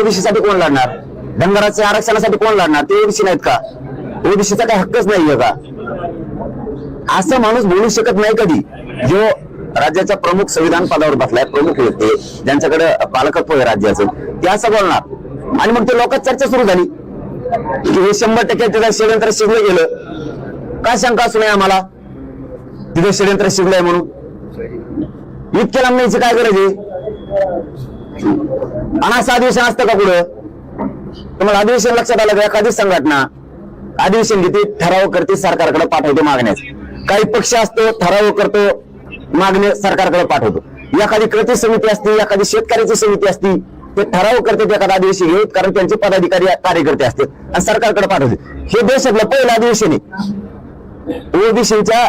ओबीसीसाठी कोण लढणार? धनगराच्या आरक्षणासाठी कोण लढणार? ते ओबीसी नाहीत का? ओबीसीचा काही हक्कच नाहीये का? असं माणूस बोलू शकत नाही कधी. जो राज्याच्या प्रमुख संविधान पदावर बसलाय प्रमुख व्यक्ती ज्यांच्याकडे पालकत्व आहे राज्याचं ते असं बोलणार. आणि मग ते लोकात चर्चा सुरू झाली. की हे शंभर टक्के तिथं षडयंत्र शिकलं गेलं. काय शंका असू नये आम्हाला? तिथे षडयंत्र शिकलंय म्हणून. इतक्या लांब न्यायची काय गरज आहे? आणि अधिवेशन असतं का पुढं तुम्हाला अधिवेशन लक्षात आलं का? एखादी संघटना अधिवेशन घेते ठराव करते सरकारकडे पाठवते मागण्यास. काही पक्ष असतो ठराव करतो मागणी सरकारकडे पाठवतो. एखादी कृती समिती असते एखादी शेतकऱ्याची समिती असती ते ठराव करते एखादा अधिवेशन घेत कारण त्यांचे पदाधिकारी कार्यकर्ते असते आणि सरकारकडे पाठवते. हे देशातलं पहिलं अधिवेशन आहे ओबीसीच्या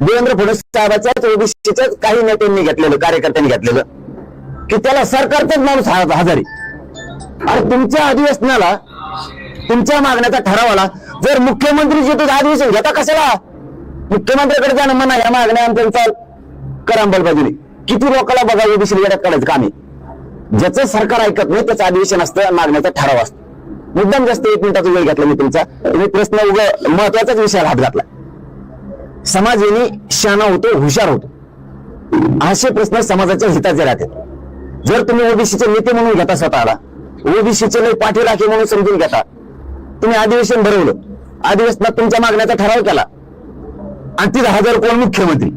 देवेंद्र फडणवीस साहेबाच्याच ओबीसीच्याच काही नेत्यांनी घेतलेलं कार्यकर्त्यांनी घेतलेलं. की त्याला सरकारचाच माणूस हा- हजारी. आणि तुमच्या अधिवेशनाला तुमच्या मागण्याचा ठरावाला जर मुख्यमंत्री जे तुझं अधिवेशन घेता कशाला? मुख्यमंत्र्याकडे जाणं म्हणा या मागण्या आमच्या चाल कर अंमलबजावणी. किती लोकांना बघा ओबीसी येड्यात काढायचं काम. आहे ज्याचं सरकार ऐकत नाही त्याचं अधिवेशन असतं मागण्याचा ठराव असतो. मुद्दाम जास्त एक मिनिटाचा वेळ घेतला मी तुमचा. तुम्ही प्रश्न उगा महत्वाचाच विषयाला हात घातला. समाज यांनी शाणा होतो हुशार होतो. असे प्रश्न समाजाच्या हिताचे राहतात. जर तुम्ही ओबीसीचे नेते म्हणून घेता स्वतःला ओबीसीचे लय पाठीराखे म्हणून समजून घेता. तुम्ही अधिवेशन भरवलं अधिवेशनात तुमच्या मागण्याचा ठराव केला. आणि तिथं हजार कोण? मुख्यमंत्री.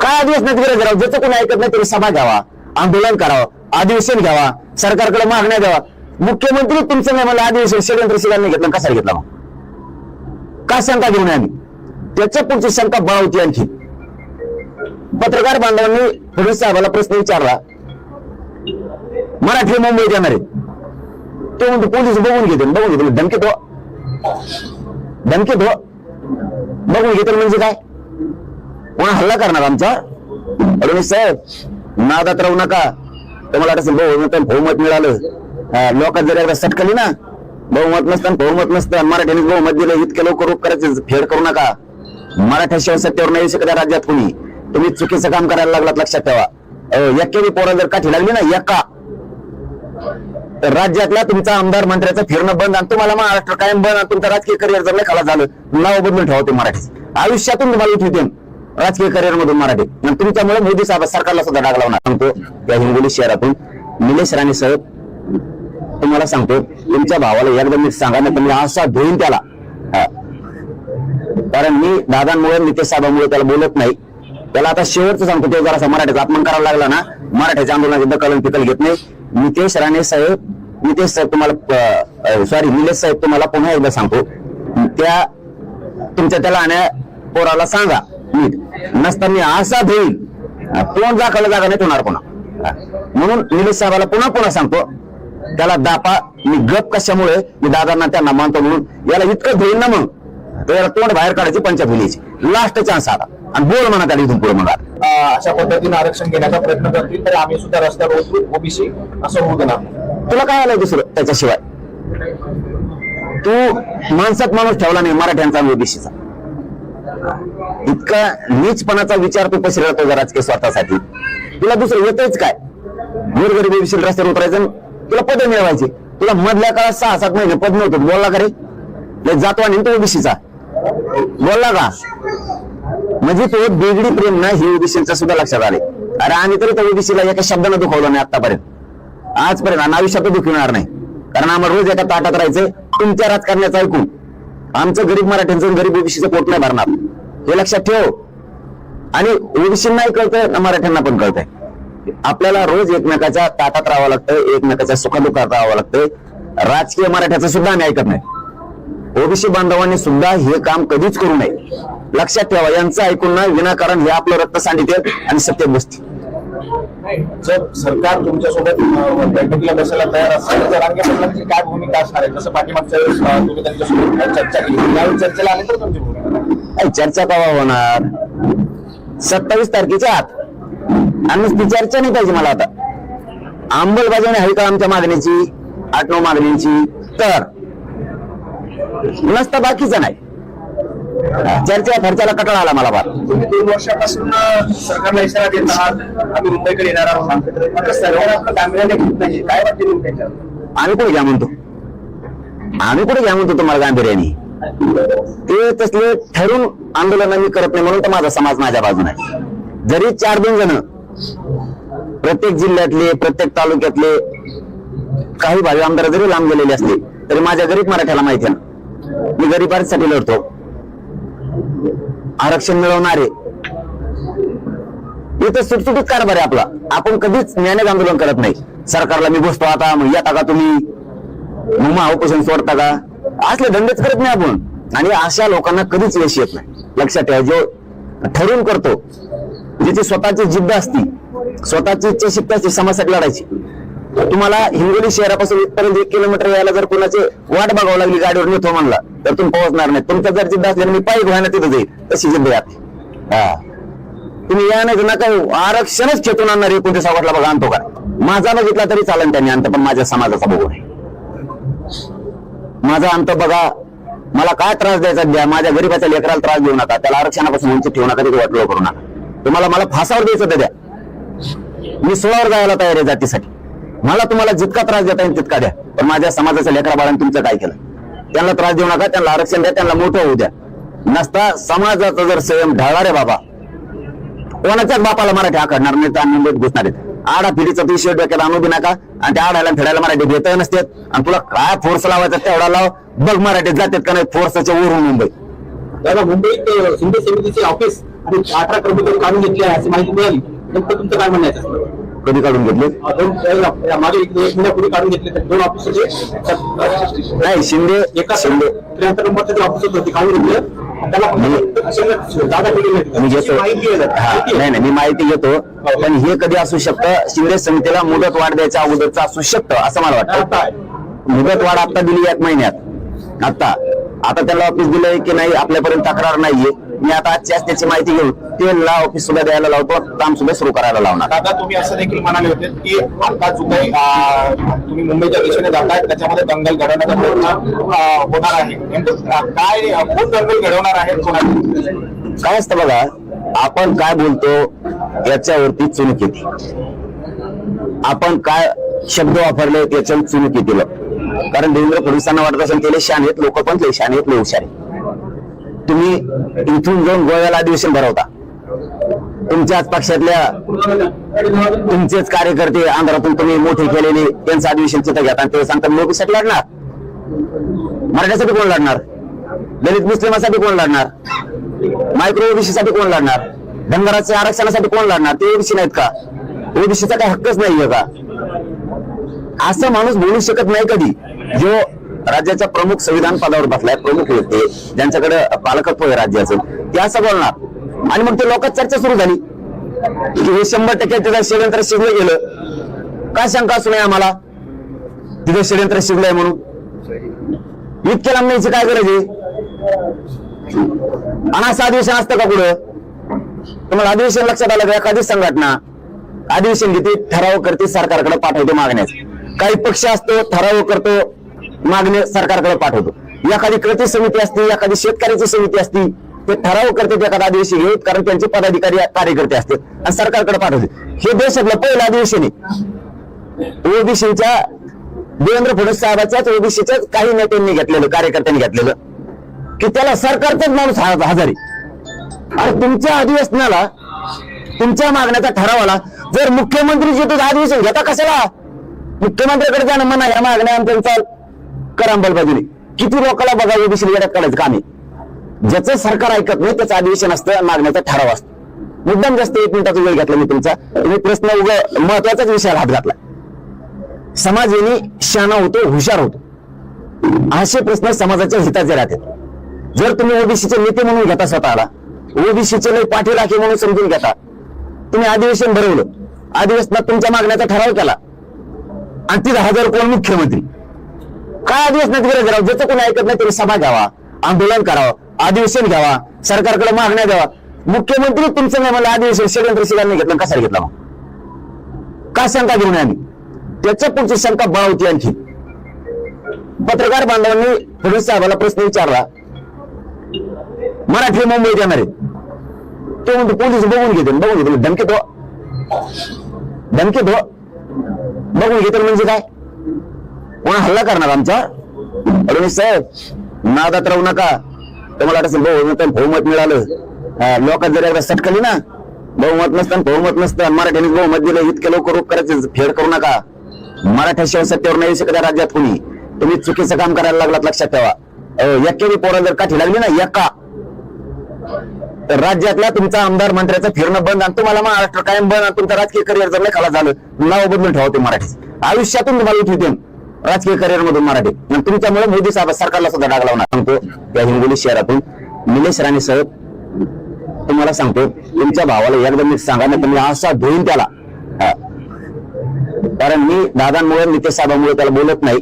काय अधिवेशनात गरज राव ज्याचं कोणी ऐकत नाही त्याने सभा घ्यावा आंदोलन करावं अधिवेशन घ्यावा सरकारकडे मागण्या द्यावा मुख्यमंत्री तुमचं नाही मला अधिवेशन षडयंत्र शिकायला घेतलं कसा घेतला मग? का शंका घेऊन आम्ही त्याच्या पुढची शंका बळावती आणखी. पत्रकार बांधवांनी फडणवीस साहेबाला प्रश्न विचारला मराठी मुंबईत येणार आहे. तो म्हणतो पोलीस बघून घेतील बघून घेतील. धमकीत हो धमकीत हो बघून घेतील म्हणजे काय? कोणा हल्ला करणार आमचा? रमेश साहेब नादात राहू नका. तुम्हाला कसं बहुमत बहुमत मिळालं. लोकात जर एकदा सटकली ना बहुमत नसतं आणि बहुमत नसतं. मराठ्यांनी बहुमत दिलं इतके लवकर करायचं फेड करू नका. मराठ्याशिवाय सत्तेवर नाही येऊ शकत राज्यात कुणी. तुम्ही चुकीचं काम करायला लागलात लक्षात ठेवा. अहो, एकेरी जर काठी लागली ना एका. तर राज्यातला तुमचा आमदार मंत्र्याचं फिरणं बंद आणि तुम्हाला महाराष्ट्र कायम बंद आणि तुमचं राजकीय करिअर जर नाही खाला झालं नाव बदलून ठेवते मराठी आयुष्यातून तुम्हाला उठवते राजकीय करिअर मधून मराठी. आणि तुमच्यामुळे मोदी साहेब सरकारला सुद्धा डाग लावणार. सांगतो या हिंगोली शहरातून निलेश राणे साहेब तुम्हाला सांगतो तुमच्या भावाला एकदा मी सांगा ना तुम्ही असा धुईन त्याला. कारण मी दादांमुळे नितेश साहेबांमुळे त्याला बोलत नाही. त्याला आता शेवटचं सांगतो तो जरासा मराठीचा अपमान करायला लागला ना मराठ्याच्या आंदोलनाची दखल पिकल घेत नाही. नितेश राणे साहेब नितेश साहेब तुम्हाला सॉरी निलेश साहेब तुम्हाला पुन्हा एकदा सांगतो. त्या तुमच्या त्याला आणि पोराला सांगा नीट. नसताना असा देईल तोंड दाखवलं जागा नाही होणार पुन्हा. म्हणून निलेश साहेबाला पुन्हा पुन्हा सांगतो त्याला दापा मी गप कशामुळे मी दादांना त्यांना मानतो म्हणून याला इतकं देईल ना मग. तर याला तोंड बाहेर काढायची पंचायत होण्याची लास्ट चान्स आला आणि बोल म्हणा त्याला इथून पुढे. अं, अशा पद्धतीने आरक्षण घेण्याचा प्रयत्न करतील तर आम्ही सुद्धा रस्त्यावर उतरू ओबीसी असं होऊ देणार. तुला काय आलं दुसरं त्याच्याशिवाय? तू माणसात माणूस ठेवला नाही मराठ्यांचा आणि ओबीसीचा. इतका नीचपणाचा विचार तू पसरवतो जरा राजकीय स्वार्थासाठी. तुला दुसरं येतच काय? गोरगरीब ओबीसी रस्त्यावर उतरायचं तुला पद मिळवायचे. तुला मधल्या काळात सहा सात महिने पद नव्हतं बोलला का रे? लय जातो आणि तो ओबीसीचा. बोलला का? म्हणजे तो बेगडी प्रेम ना ही ओबीसीचा सुद्धा लक्षात आले. अरे आम्ही तरी त्या ओबीसीला एका शब्दानं दुखवलं नाही आतापर्यंत आजपर्यंत आणि आयुष्यात दुखवणार नाही. कारण आम्हाला रोज एका ताटात राहायचं तुमच्या राजकारण्याचं ऐकून. आमचं गरीब मराठ्यांचं गरीब ओबीसीचं पोट नाही भरणार. हे लक्षात ठेव. आणि ओबीसींनाही कळतंय ना मराठ्यांना पण कळतंय. आपल्याला रोज एकमेकाच्या ताटात राहावं लागतं एकमेकाच्या सुखादुखात राहावं लागतंय. राजकीय मराठ्याचं सुद्धा आम्ही ऐकत नाही. ओबीसी बांधवांनी सुद्धा हे काम कधीच करू नये. लक्षात ठेवा यांचं ऐकून ना विनाकारण हे आपलं रक्त सांडिते आणि सत्य बसते जर सरकार तुमच्यासोबत बैठकीला बसायला तयार असेल तर रांगे पाटलांची काय भूमिका असणार आहे? जसं पाठीमागच्या वेळेस तुम्ही त्यांच्यासोबत चर्चा केली? त्यावेळी चर्चेला आले तर तुमची भूमिका चर्चा कवा होणार? सत्तावीस तारखेच्या आत. आणि ती चर्चा नाही पाहिजे मला आता. अंमलबजावणी आहे का आमच्या मागणीची आठ नऊ मागणीची. तर नसता बाकीचं नाही. चर्चा खर्चाला कटाळा आला मला फार. तुम्ही दोन वर्षापासून सरकारला इशारा देत आहात. आम्ही मुंबईकडे येणार आहोत. सरकार आपलं गांभीर्याने घेत नाही काय वाटते आम्ही कुठे घ्या म्हणतो? आम्ही कुठे घ्या म्हणतो तुम्हाला गांभीर्याने ते तसले ठरून आंदोलन मी करत नाही म्हणून तर माझा समाज माझ्या बाजूने आहे. जरी चार दोन जण प्रत्येक जिल्ह्यातले प्रत्येक तालुक्यातले काही भावी आमदार जरी लांब गेलेले असले तरी माझ्या गरीब मराठ्याला माहिती आहे ना. मी गरिबांसाठी लढतो. आरक्षण मिळवणारे. इथं सुटसुटीत कारभार आहे आपला. आपण कधीच ज्ञानेच आंदोलन करत नाही. सरकारला मी बसतो आता मग येता का तुम्ही? मग उपोषण सोडता का? असले धंदेच करत नाही आपण. आणि अशा लोकांना कधीच यश येत नाही. लक्षात ठेवा जो ठरवून करतो ज्याची स्वतःची जिद्द असती स्वतःची इच्छा शिकता असते समाजासाठी लढायची. तुम्हाला हिंगोली शहरापासून इथपर्यंत एक किलोमीटर यायला जर कोणाचे वाट बघावं लागली गाडीवर नेतो म्हणला तर तुम्ही पोहोचणार नाही. तुमचा जर जिद्द असल्याने मी पायी व्हायला तिथं जाईल. तशी जिद्द आहे हा. तुम्ही या नाही नका आरक्षणच खेचून आणणार एकोणतीस ऑगस्टला बघा आणतो का? माझा बघितला तरी चालेल त्यांनी अंत पण माझ्या समाजाचा बघू नये. माझा अंत बघा. मला काय त्रास द्यायचा द्या. माझ्या गरीबाच्या लेकराला त्रास देऊ नका. त्याला आरक्षणापासून वंचित ठेवू नका तिथे वाटलो करू नका. तुम्हाला मला फासावर द्यायचं तर द्या. मी सोळावर जायला तयार आहे जातीसाठी. मला तुम्हाला जितका त्रास देता येईल तितका द्या. पण माझ्या समाजाच्या लेकरा बाळांनी तुमचं काय केलं? त्यांना त्रास देऊ नका त्यांना आरक्षण द्या त्यांना मोठं होऊ द्या. नसता समाजाचा जर संयम ढळणार रे बाबा कोणाच्याच बापाला मराठी आखडणार नाही तर मुंबईत घुसणार आहेत. आडा फिरीचा तू डोक्याला आणू बी नका आणि त्या आडायला फिरायला मराठी घेत नसतात. आणि तुला काय फोर्स लावायचा तेवढा लाव. बघ मराठीत जातात का नाही फोर्सच्या वरून मुंबई. दादा मुंबईत शिंदे समितीचे ऑफिस आणि अठरा कर्मचारी काढून घेतले अशी माहिती मिळाली. तुमचं काय म्हणणं कधी काढून घेतले? मागे एक महिन्यापूर्वी काढून घेतले. दोन नाही शिंदे एका शिंदे त्र्याहत्तर नंबरचं होतं काढून घेतलं. नाही मी माहिती आहे माहिती नाही आहे. नाही मी माहिती घेतो. पण हे कधी असू शकतं? शिंदे समितीला मुदत वाढ द्यायच्या अगोदरचं असू शकतं असं मला वाटतं. मुदत वाढ आता दिली एक महिन्यात. आता आता त्याला ऑफिस दिलंय की नाही आपल्यापर्यंत तक्रार नाहीये. मी आता आजची त्याची माहिती घेऊन ते ला ऑफिस सुद्धा द्यायला लावतो. काम सुद्धा सुरू करायला लावणार. दादा तुम्ही असं देखील म्हणाले होते की आता जो काही तुम्ही मुंबईच्या दिशेने जाताय त्याच्यामध्ये दंगल घडवण्याचा प्रयत्न होणार आहे. काय कोण दंगल घडवणार आहे कोणाची? काय असतं बघा आपण काय बोलतो याच्यावरती चुनूक येते आपण काय शब्द वापरले त्याच्यावर चुनूक येतील कारण देवेंद्र फडणवीसांना वाटत असेल केले शान आहेत लोक पण ते शान आहेत हुशार आहेत. तुम्ही इथून जाऊन गोव्याला अधिवेशन भरवता. तुमच्याच पक्षातल्या तुमचेच कार्यकर्ते आंध्रातून तुम्ही मोठे केलेले त्यांचं अधिवेशन तिथं घेता आणि ते सांगतात मी लढणार. मराठ्यासाठी कोण लढणार? दलित मुस्लिमासाठी कोण लढणार? मायक्रो ओबीसीसाठी कोण लढणार? धनगराच्या आरक्षणासाठी कोण लढणार? ते ओबीसी नाहीत का? ओबीसीचा काही हक्कच नाहीये का? असं माणूस बोलू शकत नाही कधी. जो राज्याच्या प्रमुख संविधान पदावर बसलाय प्रमुख व्यक्ती ज्यांच्याकडे पालकत्व आहे राज्याचं. ते असं बोलणार. आणि मग ते लोकात चर्चा सुरू झाली. की हे शंभर टक्के तिथं षडयंत्र शिजलं गेलं. काय शंका असू नये आम्हाला? तिथं षडयंत्र शिजलंय म्हणून. इतक्या लांबण्याची काय गरज आहे? अनास अधिवेशन असतं का पुढं? तुम्हाला अधिवेशन लक्षात आलं का? एखादी संघटना अधिवेशन घेते ठराव करते सरकारकडे पाठवते मागण्यास. काही पक्ष असतो ठराव करतो मागणी सरकारकडे पाठवतो. एखादी कृती समिती असते एखादी शेतकऱ्याची समिती असती ते ठराव करते एखादा अधिवेशन घेऊन कारण त्यांचे पदाधिकारी कार्यकर्ते असते आणि सरकारकडे पाठवते हे देशातलं पहिलं अधिवेशन आहे ओबीसीच्या देवेंद्र फडणवीस साहेबांच्याच ओबीसीच्या काही नेत्यांनी घेतलेलं कार्यकर्त्यांनी घेतलेलं. की त्याला सरकारचाच माणूस हजारी. आणि तुमच्या अधिवेशनाला तुमच्या मागण्याचा ठरावाला जर मुख्यमंत्री जे तुझं अधिवेशन घेता कशाला? मुख्यमंत्र्याकडे जाणं म्हणा या मागण्या आमच्या कर अंमलबजावणी किती लोकांना बघा ओबीसी येण्यात काढायचं काम? आहे ज्याचं सरकार ऐकत नाही त्याचं अधिवेशन असतं मागण्याचा ठराव असतो. मुद्दाम जास्त एक मिनिटाचा वेळ घेतला मी तुमचा. तुम्ही प्रश्न उग महत्वाचाच विषयाला हात घातला. समाज यांनी शाना होतो हुशार होतो. असे प्रश्न समाजाच्या हिताचे राहतात. जर तुम्ही ओबीसीचे नेते म्हणून घेता स्वतःला ओबीसीचे लय पाठीराखे म्हणून समजून घेता तुम्ही अधिवेशन भरवलं अधिवेशनात तुमच्या मागण्याचा ठराव केला. आणि तिथं हजार कोण मुख्यमंत्री? काय अधिवेशनाची गरज राव? ज्याचं कोणी ऐकत नाही तरी सभा घ्यावा आंदोलन करावं अधिवेशन घ्यावा सरकारकडे मागण्या द्यावा मुख्यमंत्री तुमचं नाही म्हणलं अधिवेशन षडयंत्र शिकायला घेतलं कसा घेतला मग? का शंका घेऊन आम्ही त्याच्या पुढची शंका बळावती आणखी. पत्रकार बांधवांनी फडणवीस साहेबाला प्रश्न विचारला. मराठी मुंबईत येणार आहे तो म्हणतो पोलीस बघून घेते बघून घेते धमकी तो धमकी तो बघून घेतील म्हणजे काय? कोणा हल्ला करणार आमचा. अडवणी साहेब नादात राहू नका. तुम्हाला वाटत बहुमत बहुमत मिळालं. लोक लोकात जर एकदा सटकली ना बहुमत नसतं बहुमत नसतं मराठ्याने बहुमत दिलं इतके लवकर रोग फेड करू नका. मराठ्याशिवाय सत्तेवर नाही शकत राज्यात कुणी. तुम्ही चुकीचं काम करायला लागलात लक्षात ठेवा. एकेरी पोरा जर काठी लागली ना एका. तर राज्यातला तुमचा आमदार मंत्र्याचं फिरणं बंद आणि तुम्हाला महाराष्ट्र कायम बंद आणि तुमचं राजकीय करिअर जर नाही खाला झालं नाव बदलून ठेवा ते मराठी आयुष्यातून तुम्हाला उठवते राजकीय करिअर मधून मराठी. आणि तुमच्यामुळे मोदी साहेब सरकारला सुद्धा डाग लावणार. सांगतो या हिंगोली शहरातून निलेश राणे साहेब तुम्हाला सांगतो तुमच्या भावाला एकदा मी सांगा ना तुम्ही असा धुईन त्याला. कारण मी दादांमुळे नितेश साहेबांमुळे त्याला बोलत नाही.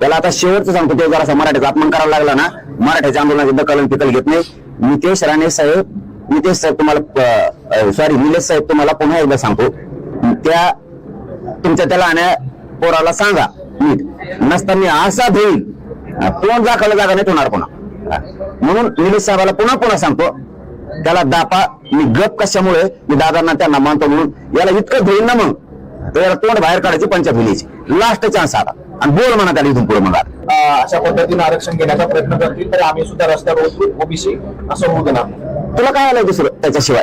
त्याला आता शेवटचं सांगतो ते जरासा मराठीचा अपमान करायला लागला ना मराठ्याच्या आंदोलनाची दखल आणि तिकल घेत नाही. नितेश राणे साहेब नितेश साहेब तुम्हाला सॉरी निलेश साहेब तुम्हाला पुन्हा एकदा सांगतो. त्या तुमच्या त्याला आणि पोराला सांगा. नीट नसताना असा धुईल कोण दाखवला जागा नाही होणार पुन्हा. म्हणून निलेश साहेबाला पुन्हा पुन्हा सांगतो त्याला दापा मी गप कशामुळे मी दादांना त्यांना मानतो म्हणून याला इतकं धुईल ना मग. तर याला तोंड बाहेर काढायची पंचायत लास्ट चान्स आता. आणि बोल म्हणा त्याला इथून पुढे मग अशा पद्धतीने आरक्षण घेण्याचा प्रयत्न करतील तर आम्ही सुद्धा रस्त्यावर उतरू ओबीसी असं होऊ देणार. तुला काय आलंय दुसरं त्याच्याशिवाय?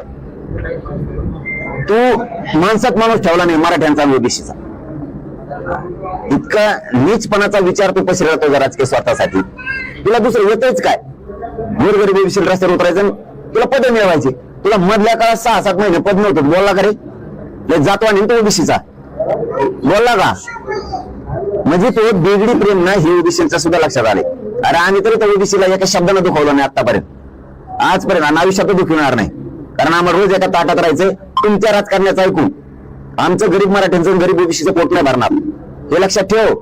तू माणसात माणूस ठेवला नाही मराठ्यांचा ओबीसीचा. इतका नीचपणाचा विचार तू पसरवतो का राजकीय स्वार्थासाठी. तुला दुसरं येतच काय? गोरगरीब ओबीसी रस्त्यावर उतरायचं तुला पद मिळवायचे. तुला मधल्या काळात सहा सात महिने पद नव्हतं. बोलला का रे? जातो आणि तो ओबीसीचा. बोलला का? म्हणजे तो बेगडी प्रेम ना हे ओबीसीचा सुद्धा लक्षात आले अरे आम्ही तरी त्या ओबीसीला एका शब्दानं दुखावलं नाही आतापर्यंत आजपर्यंत आणि आयुष्यात दुखवणार नाही. कारण आम्हाला रोज एका ताटात राहायचं तुमच्या राजकारण्याचं ऐकून. आमचं गरीब मराठ्यांचं गरीब ओबीसीचं पोट नाही भरणार. हे लक्षात ठेव.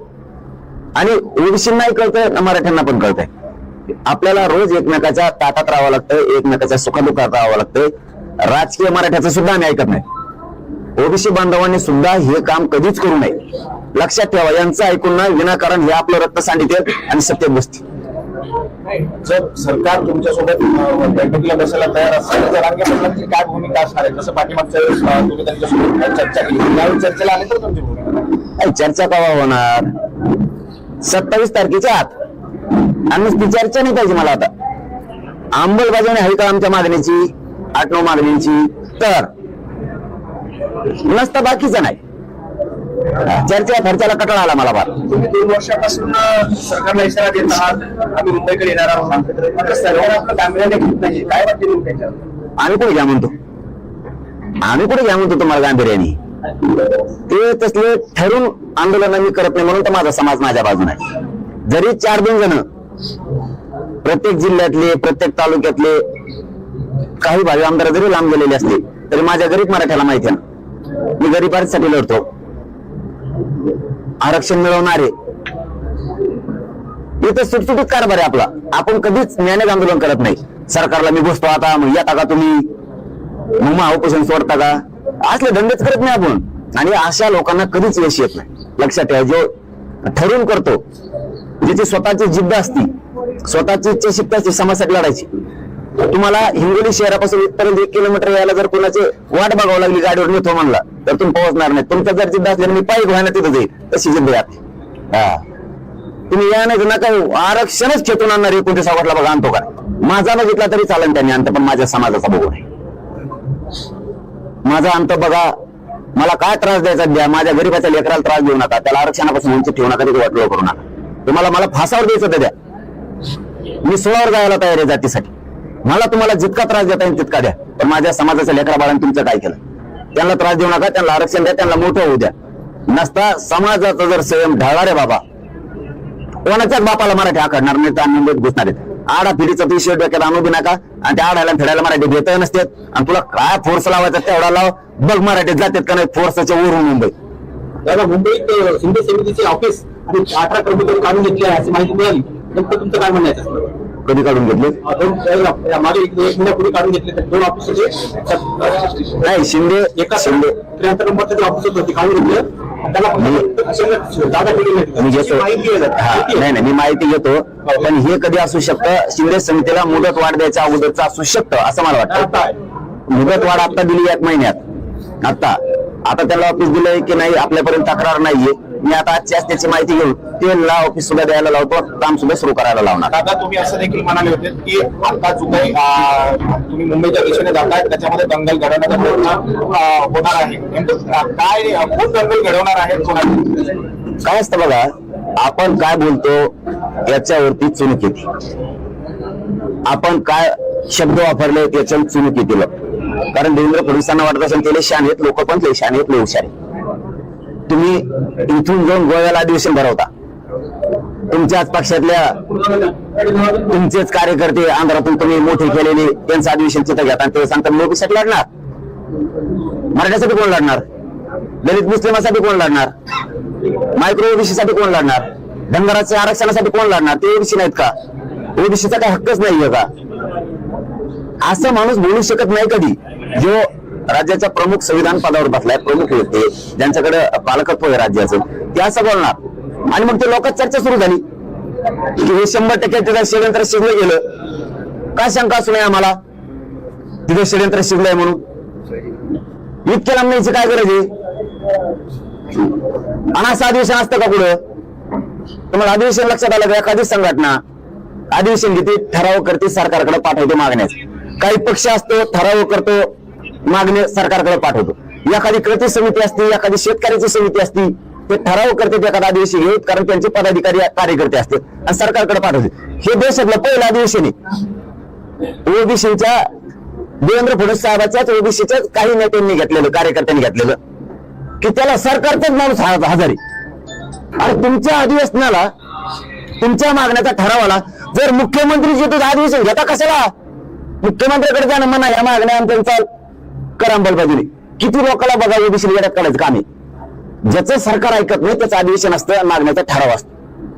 आणि ओबीसींनाही कळतंय ना मराठ्यांना पण कळतंय. आपल्याला रोज एकमेकाच्या ताटात राहावं लागतं एकमेकाच्या सुखदुखात राहावं लागतं राजकीय मराठ्याचं सुद्धा आम्ही ऐकत नाही. ओबीसी बांधवांनी सुद्धा हे काम कधीच करू नये. लक्षात ठेवा यांचं ऐकून ना विनाकारण हे आपलं रक्त सांडित आणि सत्य बसते जर सरकार तुमच्यासोबत बैठकीला बसायला तयार असेल तर रांगे पाटलांची काय भूमिका असणार आहे? जसं पाठीमागच्या वेळेस तुम्ही त्यांच्यासोबत चर्चा केली? त्यावेळी चर्चेला आले तर तुमची भूमिका चर्चा कवा होणार? सत्तावीस तारखेच्या आत. आणि नुसती चर्चा नाही पाहिजे मला आता. अंमलबजावणी हवी का आमच्या मागणीची? आठ नऊ मागणीची. तर नसता बाकीचं नाही. चर्चा फर्चाला कटाळा आला मला फार. तुम्ही दोन वर्षापासून सरकारला इशारा देत आहात. आम्ही मुंबईकडे येणार आहोत. आपलं गांभीर्याने घेत नाही. काय वाटते त्याच्यावर? आम्ही कुठे घ्या म्हणतो? आम्ही कुठे घ्या म्हणतो तुम्हाला गांभीर्याने? ते तसले ठरून आंदोलन मी करत नाही म्हणून तर माझा समाज माझ्या बाजूने आहे. जरी चार दोन जण प्रत्येक जिल्ह्यातले प्रत्येक तालुक्यातले काही भावी आमदार जरी लांब गेलेले असले तरी माझ्या गरीब मराठ्याला माहिती आहे ना. मी गरीबांसाठी लढतो. आरक्षण मिळवणारे. इथं सुटसुटीत कारभार आहे आपला. आपण कधीच न्यायालय आंदोलन करत नाही. सरकारला मी बसतो आता मग येता का तुम्ही? मग मग उपोषण सोडता का? असले धंदेच करत नाही आपण. आणि अशा लोकांना कधीच यश येत नाही. लक्षात ठेवा जो ठरून करतो ज्याची स्वतःची जिद्द असती स्वतःची इच्छा असते समाजासाठी लढायची. तुम्हाला हिंगोली शहरापासून इथपर्यंत एक किलोमीटर यायला जर कोणाचे वाट बघावं लागली गाडीवर नेतो म्हणला तर तुम्ही पोहोचणार नाही. तुमचा जर जिद्द असल्याने मी पायी घ्या तिथं जाईल. तशी जिद्द आहे हा. तुम्ही या नाही नका आरक्षणच खेटून आणणार एकोणतीस ऑगस्टला बघा आणतो का? माझा बघितला तरी चालेल त्यांनी अंत पण माझ्या समाजाचा बघू नये. माझा अंत बघा. मला काय त्रास द्यायचा द्या. माझ्या गरीबाच्या लेकराला त्रास देऊ नका. त्याला आरक्षणापासून वंचित ठेवू नका तिथे वाटलो करू नका. तुम्हाला मला फासावर द्यायचं तर द्या. मी सोळावर जायला तयार आहे जातीसाठी. मला तुम्हाला जितका त्रास देता येईल तितका द्या. पण माझ्या समाजाच्या लेकरा बाळांनी तुमचं काय केलं? त्यांना त्रास देऊ नका त्यांना आरक्षण द्या त्यांना मोठं होऊ द्या. नसता समाजाचा जर संयम ढाळा रे बाबा कोणाच्याच बापाला मराठी आकडणार नाही तर मुंबईत घुसणार आहेत. आडा पिढीचा तू शेट डोक्यात आणू बी नका आणि त्या आडायला फिरायला मराठी घेत नसतात आणि तुला काय फोर्स लावायचा तेवढा लाव. बघ मराठीत जातात का नाही फोर्सच्या वरून मुंबई दादा मुंबईत हिंदी शिंदे समितीचे ऑफिस आणि अठरा कर्मचारी काढून घेतले आहे अशी माहिती मिळाली. नेमकं तुमचं काय म्हणायचं कधी काढून घेतले? मागे एक महिन्यापूर्वी काढून घेतले दोन ऑफिस होते नाही शिंदे एका शिंदे. त्र्याहत्तर नंबरचं जे ऑफिस होतं ते काढून घेतलं. त्याला मी- नाही घेतो? हा. नाही नाही मी माहिती घेतो. पण हे कधी असू शकतं? शिंदे समितीला मुदत वाढ द्यायच्या अगोदरचं असू शकतं असं मला वाटतं. मुदत वाढ आता दिली एक महिन्यात. आता. आता त्याला ऑफिस दिलंय की नाही आपल्यापर्यंत तक्रार नाहीये. मी आता आजची आज त्याची माहिती घेऊन ते ला ऑफिस सुद्धा द्यायला लावतो. काम सुद्धा सुरू करायला लावणार. दादा तुम्ही असं देखील म्हणाले होते की आता जो काही तुम्ही मुंबईच्या दिशेने जाताय त्याच्यामध्ये दंगल घडवण्याचा प्रयत्न होणार आहे. काय कोण दंगल घडवणार आहे कोणाची? काय असतं बघा आपण काय बोलतो याच्यावरती चुनूक येते. आपण काय शब्द वापरले त्याच्यावर चुनूक येतील कारण देवेंद्र फडणवीसांना वाटत असेल ते लय शान आहेत लोक पण लय शान आहेत हुशार आहेत. तुम्ही इथून जाऊन गोव्याला अधिवेशन भरवता. तुमच्याच पक्षातल्या तुमचेच कार्यकर्ते आंध्रातून तुम्ही मोठे केलेले त्यांचं अधिवेशन तिथं घेता आणि ते सांगतात मी लढणार. मराठ्यासाठी कोण लढणार? दलित मुस्लिमासाठी कोण लढणार? मायक्रो ओबीसीसाठी कोण लढणार? धनगराच्या आरक्षणासाठी कोण लढणार? ते ओबीसी नाहीत का? ओबीसीचा काही हक्कच नाहीये का? असं माणूस बोलू शकत नाही कधी. जो राज्याच्या प्रमुख संविधान पदावर बसलाय प्रमुख व्यक्ती ज्यांच्याकडे पालकत्व आहे राज्याचं. ते असं बोलणार. आणि मग ते लोकात चर्चा सुरू झाली. की हे शंभर टक्के तिथं षडयंत्र शिजलं गेलं. काय शंका असू नये आम्हाला? तिथं षडयंत्र शिजलंय म्हणून. इतक्या लांब न्यायची काय गरज आहे? आणि असं अधिवेशन असतं का पुढं? तुम्हाला अधिवेशन लक्षात आलं का? एखादी संघटना अधिवेशन घेते ठराव करते सरकारकडे पाठवते मागण्यास काही पक्ष असतो ठराव करतो मागणी सरकारकडे पाठवतो. एखादी कृती समिती असते एखादी शेतकऱ्याची समिती असती ते ठराव करते एखादा अधिवेशन घेऊन कारण त्यांचे पदाधिकारी कार्यकर्ते असतात आणि सरकारकडे पाठवते. हे देशातलं पहिलं अधिवेशन आहे. ओबीसीच्या देवेंद्र फडणवीस साहेबांच्याच ओबीसीच्या काही नेत्यांनी घेतलेलं कार्यकर्त्यांनी घेतलेलं. की त्याला सरकारचाच माणूस हा- हजारी आणि तुमच्या अधिवेशनाला तुमच्या मागण्याचा ठरावाला जर मुख्यमंत्री जिथे अधिवेशन घेता कशाला? मुख्यमंत्र्याकडे जाणं म्हणा या मागण्या आमच्या कर अंमलबजावणी किती लोकांना बघा ओबीसी येण्यात काढायचं काम? आहे ज्याचं सरकार ऐकत नाही त्याचं अधिवेशन असतं मागण्याचा ठराव असतो.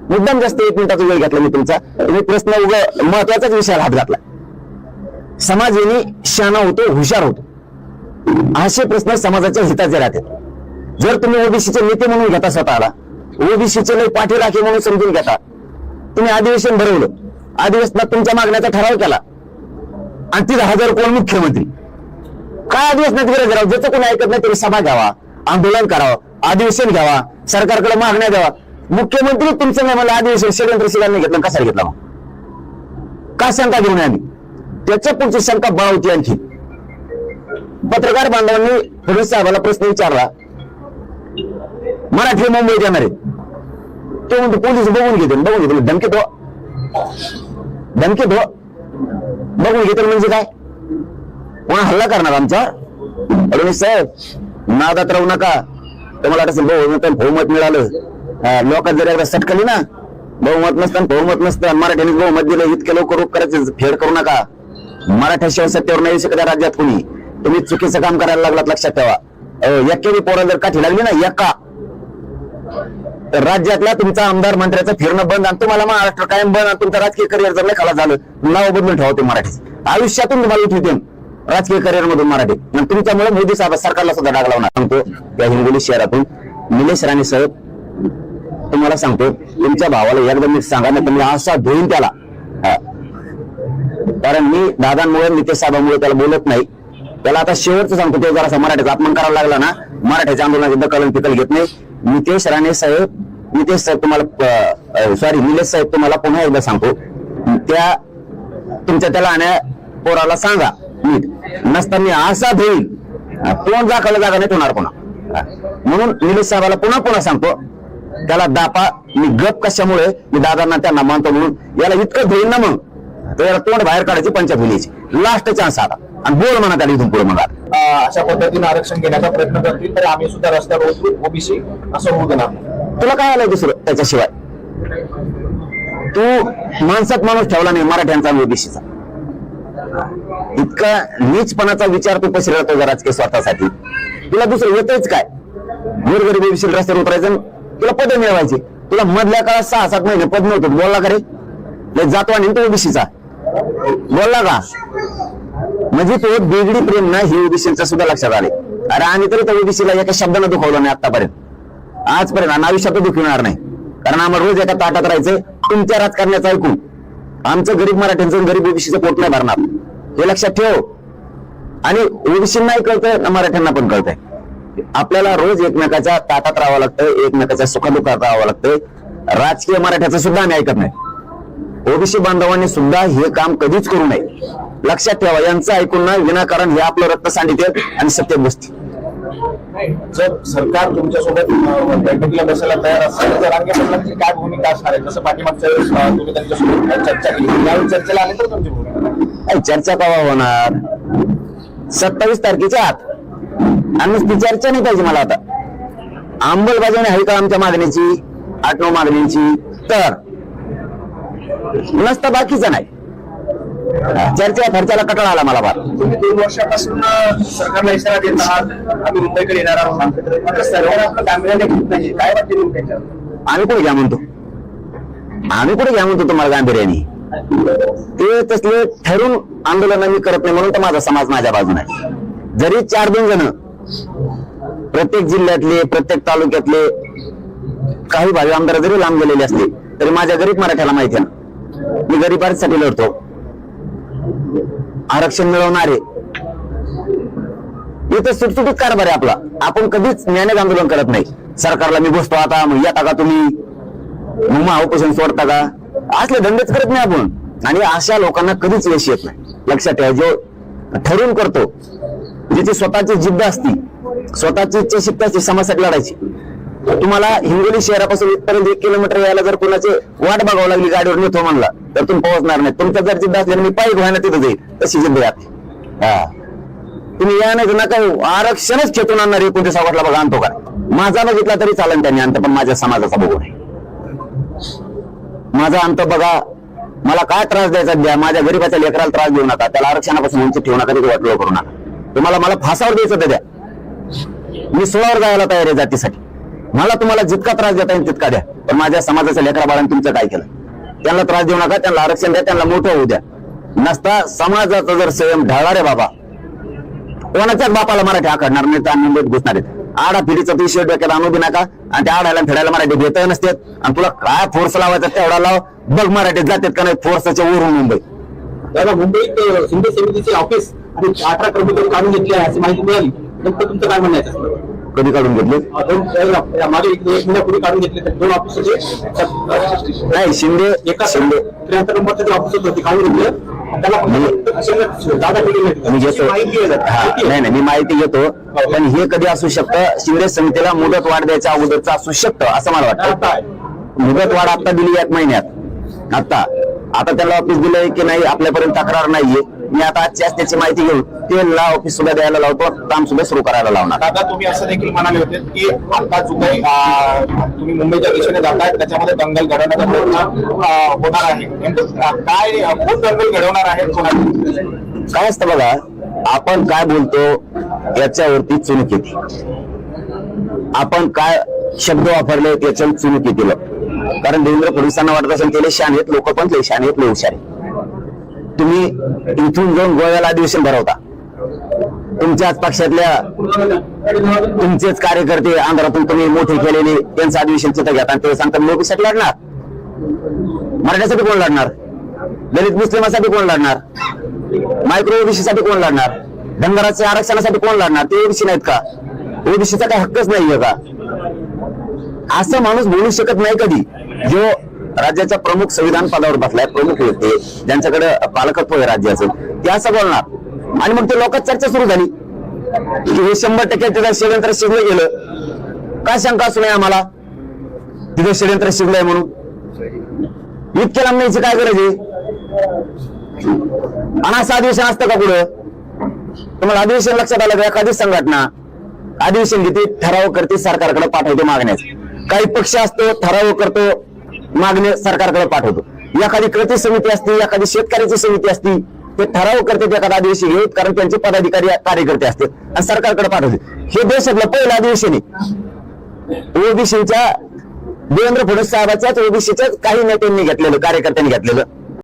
मुद्दाम जास्त एक मिनिटाचा वेळ घेतला मी तुमचा. तुम्ही प्रश्न उग महत्वाचाच विषयाला हात घातला. समाज येणे शाणा होतो हुशार होतो. असे प्रश्न समाजाच्या हिताचे राहतात जर तुम्ही ओबीसीचे नेते म्हणून घेता स्वतःला ओबीसीचे लय पाठीराखे म्हणून समजून घेता. तुम्ही अधिवेशन भरवलं. अधिवेशनात तुमच्या मागण्याचा ठराव केला. आणि तिथं हजार कोण? मुख्यमंत्री. काय अधिवेशनात गरज राहू ज्याचं कोणी ऐकत नाही तरी सभा घ्यावा आंदोलन करावं अधिवेशन घ्यावा सरकारकडे मागण्या द्यावा मुख्यमंत्री तुमचं नाही मला अधिवेशन षडयंत्र शिकायला घेतलं कशाला घेतला मग? का शंका घेऊन आली त्याच्या पुढची शंका बळवती आणखी. पत्रकार बांधवांनी फडणवीस साहेबाला प्रश्न विचारला. मराठी मुंबईत येणार आहेत तो म्हणतो पोलीस बघून घेतील बघून घेतील. धमकी धो धमकी धो बघून घेतील म्हणजे काय? कोण हल्ला करणार आमचा? फडणवीस साहेब नादात राहू नका. तुम्हाला कसं बहुमत बहुमत मिळालं. लोकात जर एकदा सटकली ना बहुमत नसतं बहुमत नसतं. मराठ्याने बहुमत दिलं इतके लोक रोख करायचे फेड करू नका. मराठ्याशिवाय सत्तेवर नाही येऊ शकत राज्यात कोणी. तुम्ही चुकीचं काम करायला लागलात लक्षात ठेवा. एकेरी एक्केरी पोरं जर काठी लागली ना एका. तर राज्यातला तुमचा आमदार मंत्र्याचं फिरणं बंद आणि तुम्हाला महाराष्ट्र कायम बंद आणि तुमचं राजकीय करिअर जर नाही खाला झालं नाव बदलून ठेवा ते मराठी आयुष्यातून तुम्हाला उठवते राजकीय करिअर मधून मराठी. आणि तुमच्यामुळे मोदी साहेब सरकारला सुद्धा डाग लावणार. सांगतो त्या हिंगोली शहरातून निलेश राणे साहेब तुम्हाला सांगतो तुमच्या भावाला एकदा मी सांगा ना तुम्ही असा धुईन त्याला. कारण मी दादांमुळे नितेश साहेबांमुळे त्याला बोलत नाही. त्याला आता शेवटचं सांगतो ते जरासा मराठीचा अपमान करावा लागला ना मराठ्याच्या आंदोलनाची दखल पिकल घेत नाही. नितेश राणे साहेब नितेश साहेब तुम्हाला सॉरी निलेश साहेब तुम्हाला पुन्हा एकदा सांगतो त्या तुमच्या त्याला लहान्या पोराला सांगा. नसताना असा धुईल तोंड दाखवलं जागा नाही होणार पुन्हा. म्हणून निलेश साहेबाला पुन्हा पुन्हा सांगतो त्याला दापा मी गप कशामुळे मी दादांना त्यांना मानतो म्हणून याला इतकं धुईल ना मग. तर याला तोंड बाहेर काढायची पंचायत होईल लास्ट चान्स आता. आणि बोल म्हणा त्याला इथून पुढे. अं, अशा पद्धतीने आरक्षण घेण्याचा प्रयत्न करतील तर आम्ही सुद्धा रस्त्यावर उतरू ओबीसी असं होऊ देणार. तुला काय आलंय दुसरं त्याच्याशिवाय? तू माणसात माणूस ठेवला नाही मराठ्यांचा ओबीसीचा. इतका नीचपणाचा विचार तू पसरवतो जरा राजकीय स्वतःसाठी तुला दुसरं येतच काय? गोरगरीब रस्त्यावर उतरायचं तुला पद मिळवायचे. तुला मधल्या काळात सहा सात महिने पद नव्हतं. बोलला का रे? लय जातो आणि तो ओबीसीचा. बोलला का? म्हणजे तो बिगडी प्रेम ना हे ओबीसीचा सुद्धा लक्षात आले अरे आम्ही तरी त्या ओबीसीला एका शब्दानं दुखावलं नाही आतापर्यंत आजपर्यंत आणि आयुष्यात दुखविणार नाही. कारण आम्हाला रोज एका ताटात राहायचं तुमच्या राजकारण्याचं ऐकून. आमचं गरीब मराठ्यांचं गरीब ओबीसीचं पोट नाही भरणार. हे लक्षात ठेव. आणि ओबीसींनाही कळतंय मराठ्यांना पण कळतंय. आपल्याला रोज एकमेकाच्या ताटात राहावं लागतं एकमेकाच्या सुखदुःखात राहावं लागतं राजकीय मराठ्याचं सुद्धा आम्ही ऐकत नाही. ओबीसी बांधवांनी सुद्धा हे काम कधीच करू नये. लक्षात ठेवा यांचं ऐकून ना विनाकारण हे आपलं रक्त सांडित आणि सत्य बसते. जर सरकार तुमच्यासोबत बैठकीला बसायला तयार असेल तर रांगे पाटलांची काय भूमिका असणार आहे? जसं पाठीमागच्या वेळेस तुम्ही त्यांच्यासोबत चर्चा केली. यावेळी चर्चेला आले तर तुमची भूमिका चर्चा कवा होणार? सत्तावीस तारखेच्या आत. आणि ती चर्चा नाही पाहिजे मला आता. अंमलबजावणी आहे का आमच्या मागणीची आठ नऊ मागणीची तर. नसता बाकीचं नाही. चर्चा खर्चाला कटाळा आला मला फार. तुम्ही दोन वर्षापासून सरकारला इशारा देत आहात. आम्ही मुंबईकडे येणार आहोत. आपलं गांभीर्याने घेत नाही काय वाटते तुमच्या आम्ही कुठे घ्या म्हणतो? आम्ही कुठे घ्या म्हणतो तुम्हाला गांभीर्याने? ते तसले ठरून आंदोलन मी करत नाही म्हणून तर माझा समाज माझ्या बाजूने आहे. जरी चार दोन जण प्रत्येक जिल्ह्यातले प्रत्येक तालुक्यातले काही भावी आमदार जरी लांब गेलेले असले तरी माझ्या गरीब मराठ्याला माहिती आहे ना. मी गरिबांसाठी लढतो. आरक्षण मिळवणारे. इथं सुटसुटीत कारभार आहे आपला. आपण कधीच ज्ञानेच आंदोलन करत नाही. सरकारला मी बसतो आता मग येता का तुम्ही? मग उपोषण सोडता का? असले धंदेच करत नाही आपण. आणि अशा लोकांना कधीच यश येत नाही. लक्षात ठेवा जो ठरवून करतो ज्याची स्वतःची जिद्द असती स्वतःची इच्छाशक्ती असते समाजासाठी लढायची. तुम्हाला हिंगोली शहरापासून इथपर्यंत एक किलोमीटर यायला जर कोणाचे वाट बघावं लागली गाडीवर नेतो म्हणला तर तुम्ही पोहोचणार नाही. तुमच्या जर जिद्द असल्याने मी पायी व्हायला तिथं जाईल. तशी जिद्द आहे हा. तुम्ही या नाही नका आरक्षणच खेचून आणणार एकोणतीस ऑगस्टला बघा आणतो का? माझा बघितला तरी चालेल त्यांनी अंत पण माझ्या समाजाचा बघू नये. माझा अंत बघा. मला काय त्रास द्यायचा द्या. माझ्या गरीबाच्या लेकराला त्रास देऊ नका. त्याला आरक्षणापासून वंचित ठेवू नका तिथे वाटलो करू नका. तुम्हाला मला फासावर द्यायचं द्या. मी सोळावर जायला तयार आहे जातीसाठी. मला तुम्हाला जितका त्रास देता येईल तितका द्या. पण माझ्या समाजाच्या लेकरा बाळांनी तुमचं काय केलं? त्यांना त्रास देऊ नका त्यांना आरक्षण द्या त्यांना मोठं होऊ द्या. नसता समाजाचा जर संयम ढळणार आहे बाबा कोणाच्याच बापाला मराठी आकडणार नाही तर मुंबईत घुसणार आहेत. आडा फिडीचा ती शर्ट डोक्यात आणू बी नका आणि त्या आडायला फिरायला मराठी घेत नसतात. आणि तुला काय फोर्स लावायचा तेवढा लाव. बघ मराठीत जातात का नाही फोर्सच्या वरून मुंबई. दादा मुंबईत अ, शिंदे समितीचे ऑफिस आणि अठरा कर्मचारी काढून घेतले आहे अशी माहिती मिळाली. नंतर तुमचं काय म्हणणं आहे कधी काढून घेतले? नाही शिंदे एका शिंदे त्र्याहत्तर नंबरचे जे ऑफिस होते काढून घेतलं. मी घेतो. हा. नाही नाही मी माहिती घेतो. पण हे कधी असू शकतं? शिंदे समितीला मुदत वाढ द्यायच्या अगोदरचं असू शकतं असं मला वाटतं. मुदत वाढ आता दिली एक महिन्यात. आता. आता त्याला ऑफिस दिलंय की नाही आपल्यापर्यंत तक्रार नाहीये. मी आता आजची आज त्याची माहिती घेऊन ते ला ऑफिस सुद्धा द्यायला लावतो. काम सुद्धा सुरू करायला लावणार. दादा तुम्ही असं देखील म्हणाले होते की आता जो काही अ, तुम्ही मुंबईच्या दिशेने जाताय त्याच्यामध्ये दंगल घडवण्याचा प्रयत्न अ, होणार आहे. नेमकं अ, काय अ, कोण दंगल घडवणार आहे? कोणाची काय असतं बघा आपण काय बोलतो याच्यावरती चुनूक येते आपण काय शब्द वापरले याच्यावर चुनूक येतील कारण देवेंद्र फडणवीसांना वाटत असेल केले शान आहेत लोक पण लय शान आहेत लय हुशार आहेत. तुम्ही इथून जाऊन गोव्याला अधिवेशन भरवता. तुमच्याच पक्षातल्या तुमचेच कार्यकर्ते आंध्रातून तुम्ही मोठे केलेले त्यांचं अधिवेशन तिथं घेता ते सांगतात लोकसाठी लढणार. मराठ्यासाठी कोण लढणार? दलित मुस्लिमासाठी कोण लढणार? मायक्रो ओबीसीसाठी कोण लढणार? धनगराच्या आरक्षणासाठी कोण लढणार? ते ओबीसी नाहीत का? ओबीसीचा काही हक्कच नाहीये का? असं माणूस बोलू शकत नाही कधी. जो राज्याच्या प्रमुख संविधान पदावर बसलाय प्रमुख व्यक्ती ज्यांच्याकडे पालकत्व आहे राज्याचं. ते असं बोलणार आणि मग ते लोकात चर्चा सुरू झाली. की हे शंभर टक्के तिथं षडयंत्र शिकलं गेलं. काय शंका असू नये आम्हाला? तिथे षडयंत्र शिकलंय म्हणून. इतक्या लांब न्यायची काय गरज आहे? आणि असं अधिवेशन असतं का पुढं? तुम्हाला अधिवेशन लक्षात आलं का? एखादी संघटना अधिवेशन घेते ठराव करते सरकारकडे पाठवते मागण्यास. काही पक्ष असतो ठराव करतो मागणी सरकारकडे पाठवतो. एखादी कृती समिती असती एखादी शेतकऱ्याची समिती असती ते ठराव करते एखादा अधिवेशन घेत कारण त्यांचे पदाधिकारी कार्यकर्ते असतात आणि सरकारकडे पाठवते हे देशातलं पहिलं अधिवेशन आहे ओबीसीच्या देवेंद्र फडणवीस साहेबाच्याच ओबीसीच्याच काही नेत्यांनी घेतलेलं कार्यकर्त्यांनी घेतलेलं.